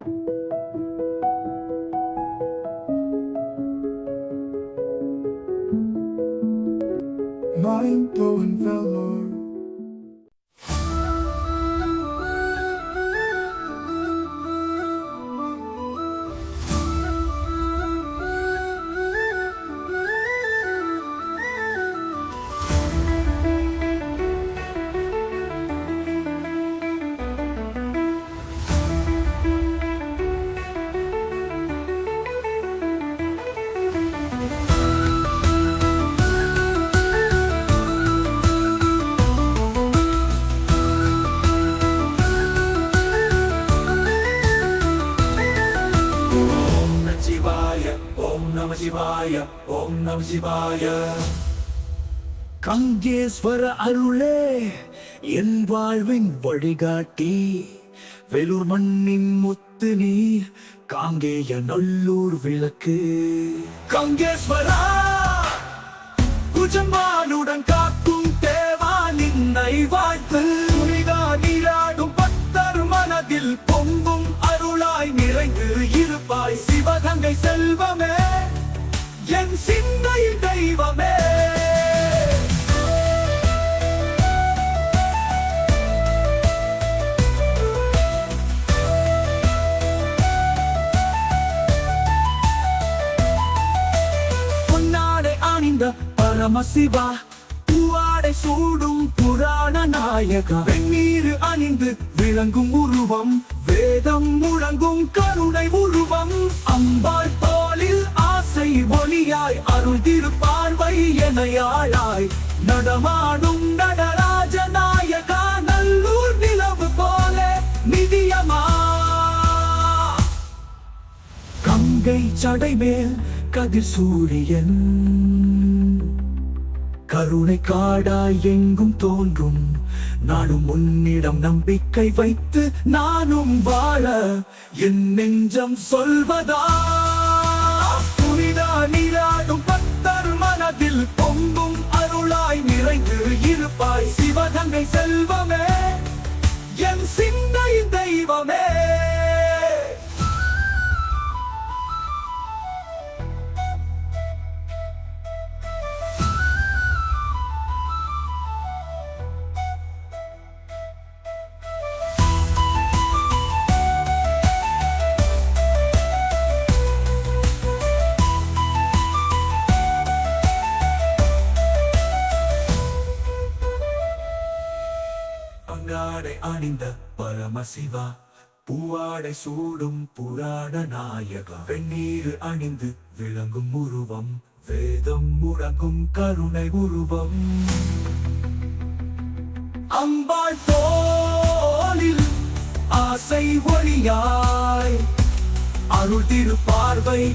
Mind blowing சிவாய ஓம் நம சிவாய. கங்கேஸ்வர அருளே என் வாழ்வின் வழிகாட்டி. வெலூர் மண்ணின் முத்து நீ காங்கேய நல்லூர் விளக்கு. கங்கேஸ்வரா குஜமானுடன் காக்கும் தேவா நின்னை வாழ்த்து புனிதா நீராடும் பக்தர் மனதில் பொங்கும் அருளாய் நிறைந்து இருப்பாய். சிவகங்கை செல்வமே. என் சிந்தை தெய்வமே. பொன்னாடை அணிந்த பரமசிவா பூவாடை சூடும் புராண நாயகா. வெந்நீர் அணிந்து விளங்கும் உருவம் வேதம் முழங்கும் கா திருப்பார்வை நடமாடும் நடராஜ நாயகா நல்லூர் நிலவு போல நிதியமா? கங்கை சடை மேல் கதிர் சூரியன். கருணை காடாய் எங்கும் தோன்றும். நானும் உன்னிடம் நம்பிக்கை வைத்து நானும் வாழ என் நெஞ்சம் சொல்வதா? இருப்பாய் சிவகங்கை செல்வமே. அங்காடை அணிந்த பரமசிவா. பூவாடை சூடும் புராண நாயகா. வெந்நீர் அணிந்து விளங்கும் உருவம். வேதம் முழங்கும் கருணை உருவம். அம்பாள் தோளில் ஆசை ஒளியாய். அருள் திருப்பார்வை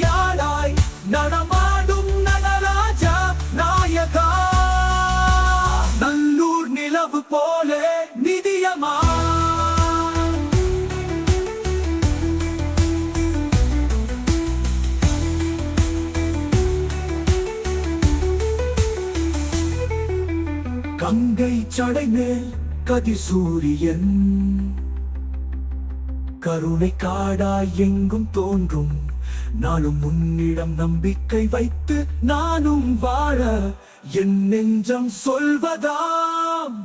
யாராய் நடமா நிதியமா கங்கை சடைமேல் கதிசூரியன் கருணை காடாய் எங்கும் தோன்றும். நானும் உன்னிடம் நம்பிக்கை வைத்து நானும் வாழ என் நெஞ்சம் சொல்வதாம்.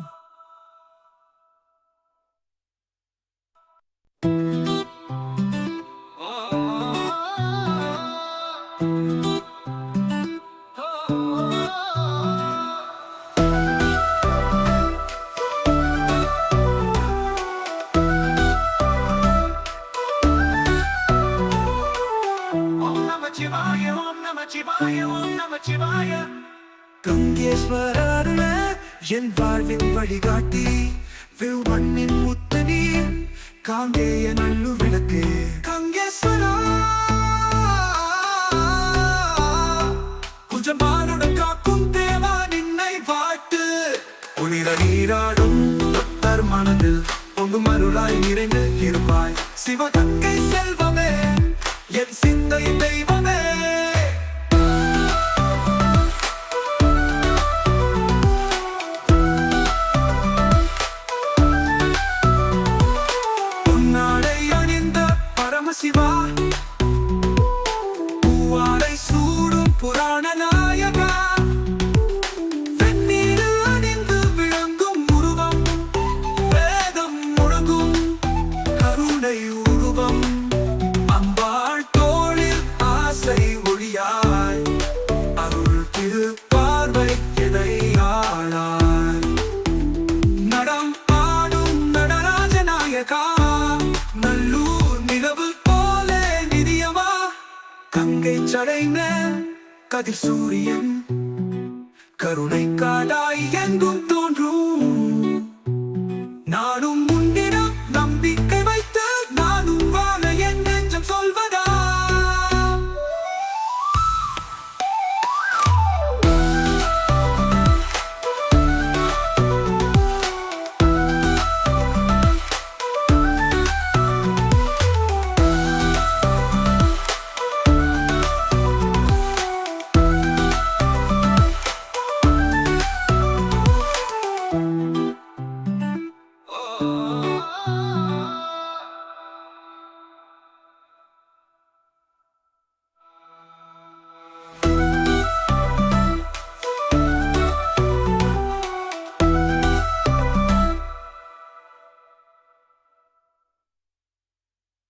கங்கேஸ்வரருள என் வாழ்வின் வழிகாட்டி விழ் மண்ணின் முத்து காங்கேய நல்லு விளக்கு கங்கேஸ்வரா குஜமானுடன் காக்கும் தேவா நின்னை வாட்டு புனித நீராடும் பக்தர் மனதில் பொங்கும் அருளாய் நிறைந்து இருப்பாய் Sivaganga Sama si va. Ganga சடைந்த கதிர் சூரியன் கருணை காடாய் எங்கும்